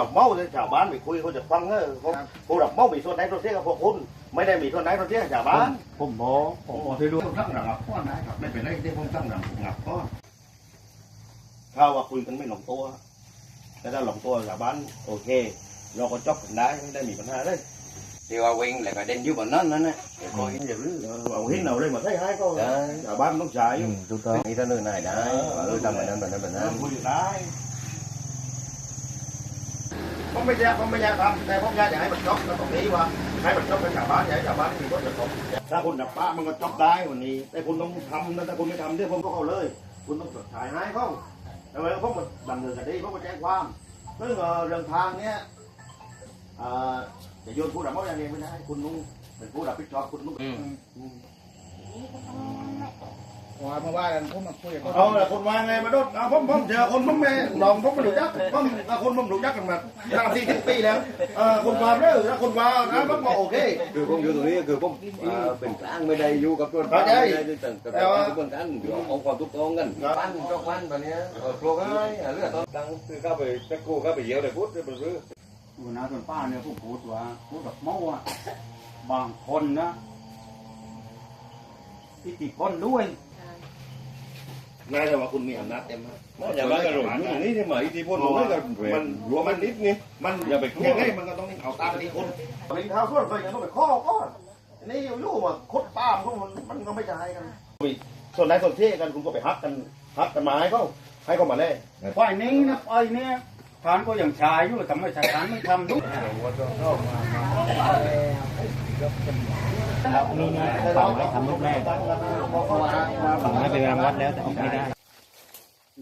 รับเมาเนี่ยชาวบ้านไปคุยเขาจะฟังเออเขาผู้รับเมามีส่วนไหนส่วนเสียกับพวกคุณไม่ได้มีส่วนไหนส่วนเสียกับชาวบ้านผมบอกผมบอกที่รู้ต้องตั้งหลังก้อนนะครับไม่เป็นไรที่ผมตั้งหลังหลังก้อนถ้าว่าคุยกันไม่หลงตัวแต่ถ้าหลงตัวชาวบ้านโอเค เราก็จบกันได้ไม่ได้มีปัญหาเลยที่ว่าวิ่งแล้วก็เด่นอยู่บนนั้นนั่นนะเดี๋ยวคอยอย่าลืมเอาหินเอาเลยมาใช้ให้ก็ได้ชาวบ้านต้องใช้อยู่ถูกต้องมีเสนอหน่ายได้ว่าเออทำแบบนั้นแบบนั้นแบบนั้นคุยได้ผม ไม่อยากผมไม่อยากทำแต่ผมอยากจะให้มันจบแล้วตรงนี้ว่าให้มันจบกับชาวบ้านอย่าให้ชาวบ้านมีคนจะจบถ้าคุณดับป้ามันก็จบได้วันนี้ แต่คุณต้องทำนะถ้าคุณไม่ทำเดี๋ยวผมก็เข้าเลย คุณต้องจดถ่ายให้เขาแล้วเวลาผมมาดำเนินคดีผมก็แจ้งความเรื่องเอ่อเรื่องทางเนี้ยเอ่อจะโยนผู้รับมอบอย่างเดียวไม่ได้คุณต้องเป็นผู้รับผิดชอบคุณต้องอืม ว่าเมื่อวานผมมาคุยกับเขาเอาละคนวางไงมาโดดเอาผมผมเจอคนผมแม่ลองผมไม่รู้จักผมกับคนผมรู้จักกันมาสามสี่สิบปีแล้วเออคนความเด้อถ้าคนว่านะผมก็โอเคคือผมอยู่ตรงนี้คือผมเอ่อเป็นกลางไม่ได้อยู่กับตัวเข้าใจไม่ได้แต่แต่ทุกคนกันอยู่เอาความทุกข์ต้องกันปั้นจอกปั้นแบบเนี้ยเออโปรกันเลยเรื่องตอนกลางคือเข้าไปตะกูเข้าไปเยี่ยวเลยพูดเลยเป็นเรื่องอยู่นะส่วนป้าเนี่ยผมพูดว่าพูดแบบเมาอะบางคนนะอิทธิพลด้วย นายแต่ว่าคุณมีอำนาจเต็มนะอย่ามากระโดดอยู่นี่ใช่ไหมที่พูดผมไม่กันมันรวมมันนิดนี่มันอย่าไปกลัวยังไงมันก็ต้องเอาตามที่คนลิงเท้าส่วนไฟกันต้องไปข้อก้อนนี่อยู่ๆมาคดป้ามมันมันก็ไม่ใช่กันส่วนไหนส่วนเที่กันคุณก็ไปฮักกันฮักกันมาให้เขาให้เขามาเล่ฝ่ายนี้นะฝ่ายเนี้ยทานก็อย่างชายอยู่ทำไมชายทานไม่ทำด้วย แล้วนี่นี่ฝังไว้ทำลูกแรกฝั่งไว้ไปรางวัดแล้วแต่ออกไม่ได้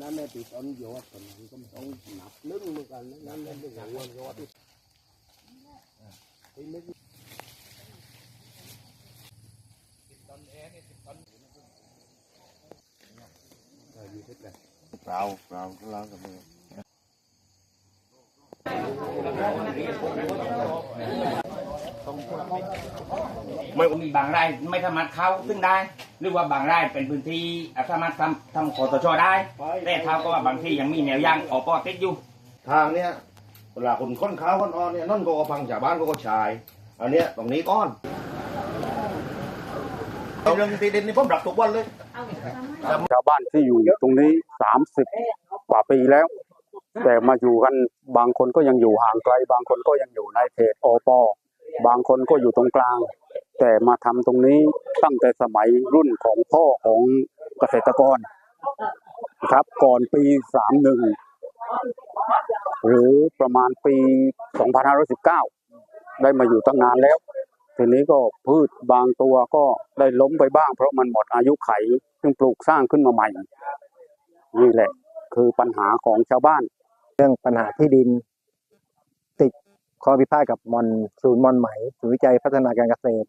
นั่นแหละติดต้นยอดต้นนั้นก็ต้องหนับลึกเหมือนกันนั่นแหละเป็นอย่างยอดที่เราเราเรากับมือ ไม่มีบางรายไม่สามารถเข้าซึ่งได้ หรือว่าบางรายเป็นพื้นที่สามารถทำทำคอสชได้ แต่เท่าก็ว่าบางที่ยังมีแนวยางอปอติดอยู่ ทางเนี้ยเวลาคนค้นข้าวค้นออนเนี่ยนั่นก็พังชาวบ้านก็ก็ชาย อันเนี้ยตรงนี้ก้อนเรื่องที่ดินนี่ผมรับทุกวันเลยชาวบ้านที่อยู่ตรงนี้สามสิบกว่าปีแล้ว แต่มาอยู่กันบางคนก็ยังอยู่ห่างไกล บางคนก็ยังอยู่ในเขตอป บางคนก็อยู่ตรงกลาง แต่มาทำตรงนี้ตั้งแต่สมัยรุ่นของพ่อของเกษตรกรนะครับ ก่อนปีสามหนึ่งหรือประมาณปีสองพันห้าร้อยสิบเก้าได้มาอยู่ตั้งนานแล้วทีนี้ก็พืชบางตัวก็ได้ล้มไปบ้าง เพราะมันหมดอายุไขซึ่งปลูกสร้างขึ้นมาใหม่นี่แหละ คือปัญหาของชาวบ้าน เรื่องปัญหาที่ดิน ข้อพิพาทกับมอนศูนย์มอนไหมศูนย์วิจัยพัฒนาการเกษตร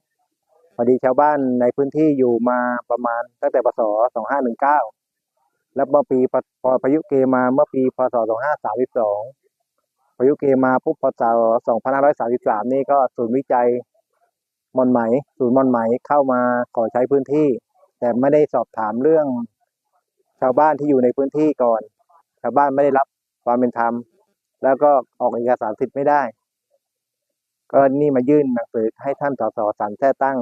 พอดีชาวบ้านในพื้นที่อยู่มาประมาณตั้งแต่ปศ2519 แล้วเมื่อปีพอพายุเกมาเมื่อปีพศ2532พายุเกมาปุ๊บพศ2533 นี่ก็ศูนย์วิจัยมอนไหม ศูนย์มอนไหมเข้ามาขอใช้พื้นที่ แต่ไม่ได้สอบถามเรื่อง ชาวบ้านที่อยู่ในพื้นที่ก่อน ชาวบ้านไม่ได้รับความเป็นธรรม แล้วก็ออกเอกสารสิทธิ์ไม่ได้ ก็นี่มายื่นหนังสือให้ท่านสสสันแท้ตั้ง